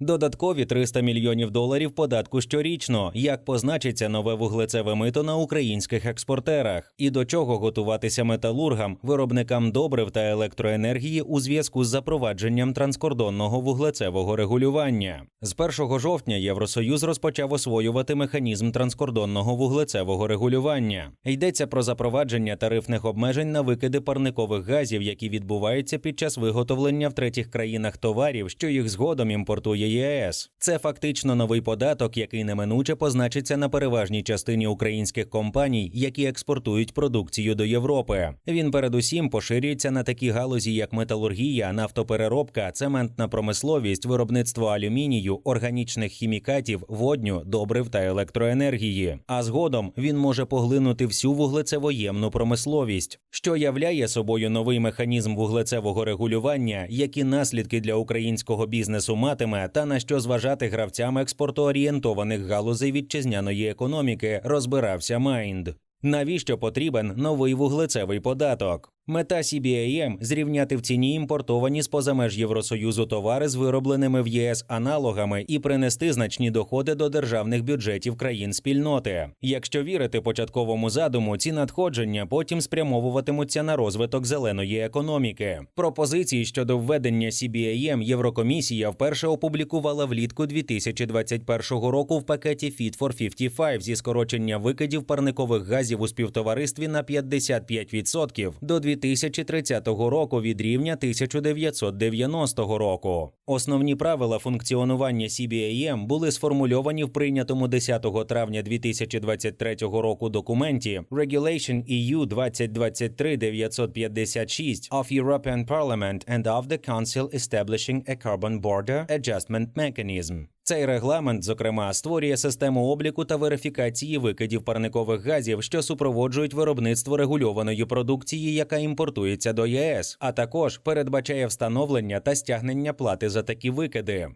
Додаткові 300 мільйонів доларів податку щорічно. Як позначиться нове вуглецеве мито на українських експортерах, і до чого готуватися металургам, виробникам добрив та електроенергії у зв'язку з запровадженням транскордонного вуглецевого регулювання. З 1 жовтня Євросоюз розпочав освоювати механізм транскордонного вуглецевого регулювання. Йдеться про запровадження тарифних обмежень на викиди парникових газів, які відбуваються під час виготовлення в третіх країнах товарів, що їх згодом імпортує ЄС. Це фактично новий податок, який неминуче позначиться на переважній частині українських компаній, які експортують продукцію до Європи. Він передусім поширюється на такі галузі, як металургія, нафтопереробка, цементна промисловість, виробництво алюмінію, органічних хімікатів, водню, добрив та електроенергії. А згодом він може поглинути всю вуглецевоємну промисловість, що являє собою новий механізм вуглецевого регулювання, які наслідки для українського бізнесу матиме, та на що зважати гравцям експортоорієнтованих галузей вітчизняної економіки, розбирався Майнд. Навіщо потрібен новий вуглецевий податок? Мета CBAM – зрівняти в ціні імпортовані з поза меж Євросоюзу товари з виробленими в ЄС аналогами і принести значні доходи до державних бюджетів країн спільноти. Якщо вірити початковому задуму, ці надходження потім спрямовуватимуться на розвиток зеленої економіки. Пропозиції щодо введення CBAM Єврокомісія вперше опублікувала влітку 2021 року в пакеті Fit for 55 зі скорочення викидів парникових газів у співтоваристві на 55% до 2030 року від рівня 1990 року. Основні правила функціонування CBAM були сформульовані в прийнятому 10 травня 2023 року документі Regulation E EU 2023-956 of European Parliament and of the Council establishing a carbon border adjustment mechanism. Цей регламент, зокрема, створює систему обліку та верифікації викидів парникових газів, що супроводжують виробництво регульованої продукції, яка імпортується до ЄС, а також передбачає встановлення та стягнення плати за такі викиди.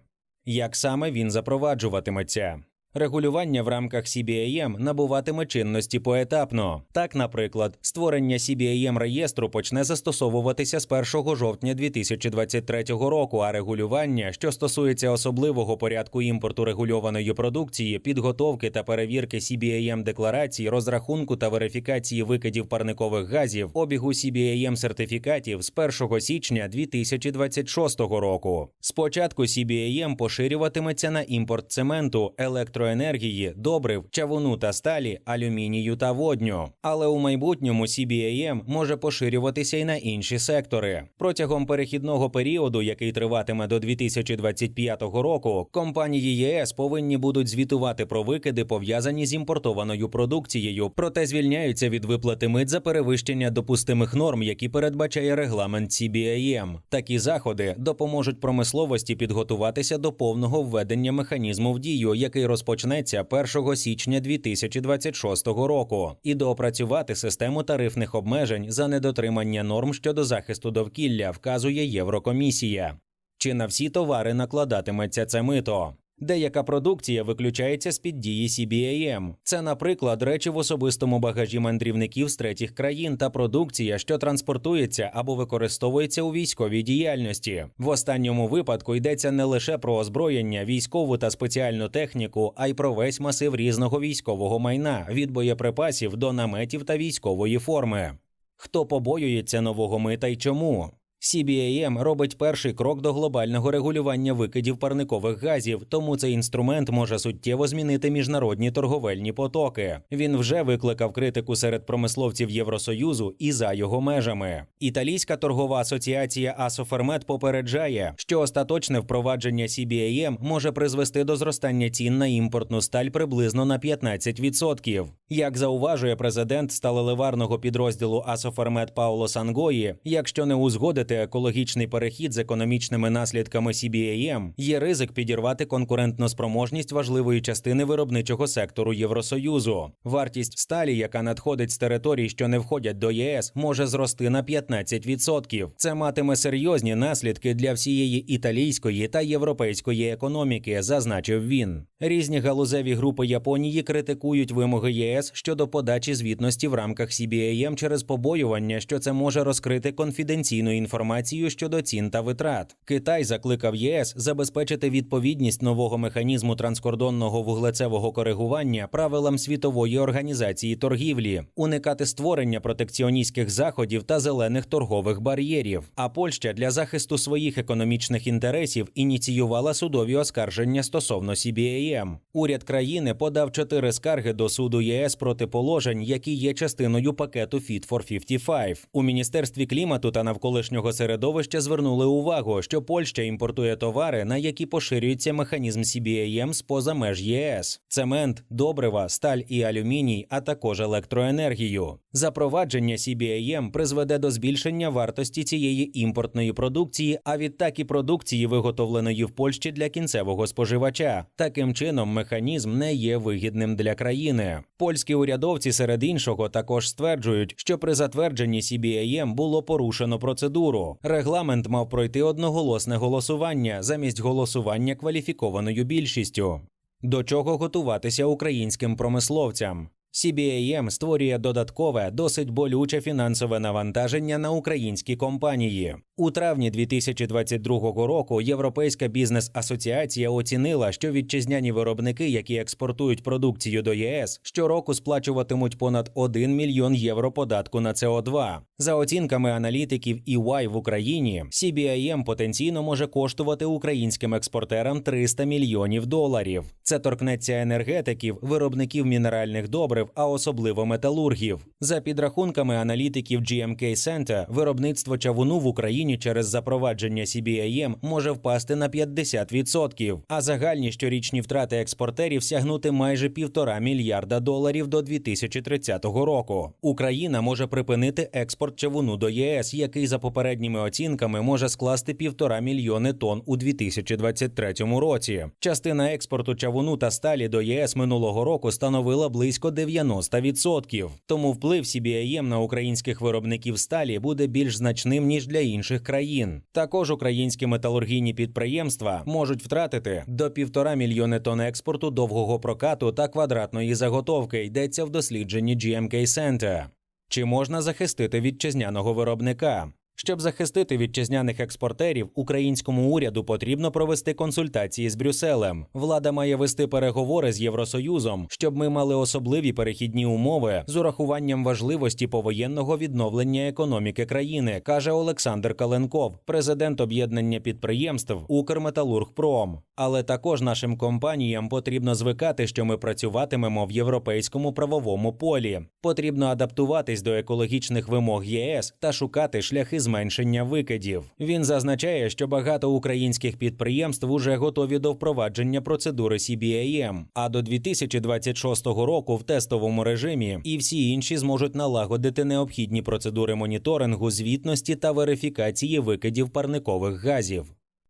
Як саме він запроваджуватиметься? Регулювання в рамках CBAM набуватиме чинності поетапно. Так, наприклад, створення CBAM реєстру почне застосовуватися з 1 жовтня 2023 року, а регулювання, що стосується особливого порядку імпорту регульованої продукції, підготовки та перевірки CBAM декларацій, розрахунку та верифікації викидів парникових газів, обігу CBAM сертифікатів з 1 січня 2026 року. Спочатку CBAM поширюватиметься на імпорт цементу, електроенергії, добрив, чавуну та сталі, алюмінію та водню. Але у майбутньому CBAM може поширюватися й на інші сектори. Протягом перехідного періоду, який триватиме до 2025 року, компанії ЄС повинні будуть звітувати про викиди, пов'язані з імпортованою продукцією, проте звільняються від виплати мит за перевищення допустимих норм, які передбачає регламент CBAM. Такі заходи допоможуть промисловості підготуватися до повного введення механізму в дію, який розпочнеться 1 січня 2026 року, і доопрацювати систему тарифних обмежень за недотримання норм щодо захисту довкілля, вказує Єврокомісія. Чи на всі товари накладатиметься це мито? Деяка продукція виключається з під дії CBAM. Це, наприклад, речі в особистому багажі мандрівників з третіх країн та продукція, що транспортується або використовується у військовій діяльності. В останньому випадку йдеться не лише про озброєння, військову та спеціальну техніку, а й про весь масив різного військового майна від боєприпасів до наметів та військової форми. Хто побоюється нового мита й чому? CBAM робить перший крок до глобального регулювання викидів парникових газів, тому цей інструмент може суттєво змінити міжнародні торговельні потоки. Він вже викликав критику серед промисловців Євросоюзу і за його межами. Італійська торгова асоціація Асофермет попереджає, що остаточне впровадження CBAM може призвести до зростання цін на імпортну сталь приблизно на 15%. Як зауважує президент сталеливарного підрозділу Асофермет Пауло Сангої, якщо не узгодити екологічний перехід з економічними наслідками CBAM, є ризик підірвати конкурентноспроможність важливої частини виробничого сектору Євросоюзу. Вартість сталі, яка надходить з територій, що не входять до ЄС, може зрости на 15%. Це матиме серйозні наслідки для всієї італійської та європейської економіки, зазначив він. Різні галузеві групи Японії критикують вимоги ЄС щодо подачі звітності в рамках CBAM через побоювання, що це може розкрити конфіденційну інформацію інформацію щодо цін та витрат. Китай закликав ЄС забезпечити відповідність нового механізму транскордонного вуглецевого коригування правилам світової організації торгівлі, уникати створення протекціоністських заходів та зелених торгових бар'єрів. А Польща для захисту своїх економічних інтересів ініціювала судові оскарження стосовно CBAM. Уряд країни подав чотири скарги до суду ЄС проти положень, які є частиною пакету Fit for 55. У міністерстві клімату та навколишнього середовища звернули увагу, що Польща імпортує товари, на які поширюється механізм CBAM з поза меж ЄС: цемент, добрива, сталь і алюміній, а також електроенергію. Запровадження CBAM призведе до збільшення вартості цієї імпортної продукції, а відтак і продукції, виготовленої в Польщі для кінцевого споживача. Таким чином, механізм не є вигідним для країни. Польські урядовці серед іншого також стверджують, що при затвердженні CBAM було порушено процедуру. Регламент мав пройти одноголосне голосування замість голосування кваліфікованою більшістю. До чого готуватися українським промисловцям? CBAM створює додаткове, досить болюче фінансове навантаження на українські компанії. У травні 2022 року Європейська бізнес-асоціація оцінила, що вітчизняні виробники, які експортують продукцію до ЄС, щороку сплачуватимуть понад 1 мільйон євро податку на СО2. За оцінками аналітиків EY в Україні, CBAM потенційно може коштувати українським експортерам 300 мільйонів доларів. Це торкнеться енергетиків, виробників мінеральних добрив, а особливо металургів. За підрахунками аналітиків GMK Center, виробництво чавуну в Україні через запровадження CBAM може впасти на 50%, а загальні щорічні втрати експортерів сягнути майже півтора мільярда доларів до 2030 року. Україна може припинити експорт чавуну до ЄС, який за попередніми оцінками може скласти півтора мільйони тонн у 2023 році. Частина експорту чавуну та сталі до ЄС минулого року становила близько 90%. Тому вплив CBAM на українських виробників сталі буде більш значним ніж для інших країн. Також українські металургійні підприємства можуть втратити до півтора мільйони тонн експорту довгого прокату та квадратної заготовки. Йдеться в дослідженні GMK Center. Чи можна захистити вітчизняного виробника? Щоб захистити вітчизняних експортерів, українському уряду потрібно провести консультації з Брюсселем. Влада має вести переговори з Євросоюзом, щоб ми мали особливі перехідні умови з урахуванням важливості повоєнного відновлення економіки країни, каже Олександр Каленков, президент об'єднання підприємств Укрметалургпром. Але також нашим компаніям потрібно звикати, що ми працюватимемо в європейському правовому полі. Потрібно адаптуватись до екологічних вимог ЄС та шукати шляхи зменшення викидів. Він зазначає, що багато українських підприємств уже готові до впровадження процедури CBAM, а до 2026 року в тестовому режимі і всі інші зможуть налагодити необхідні процедури моніторингу, звітності та верифікації викидів парникових газів.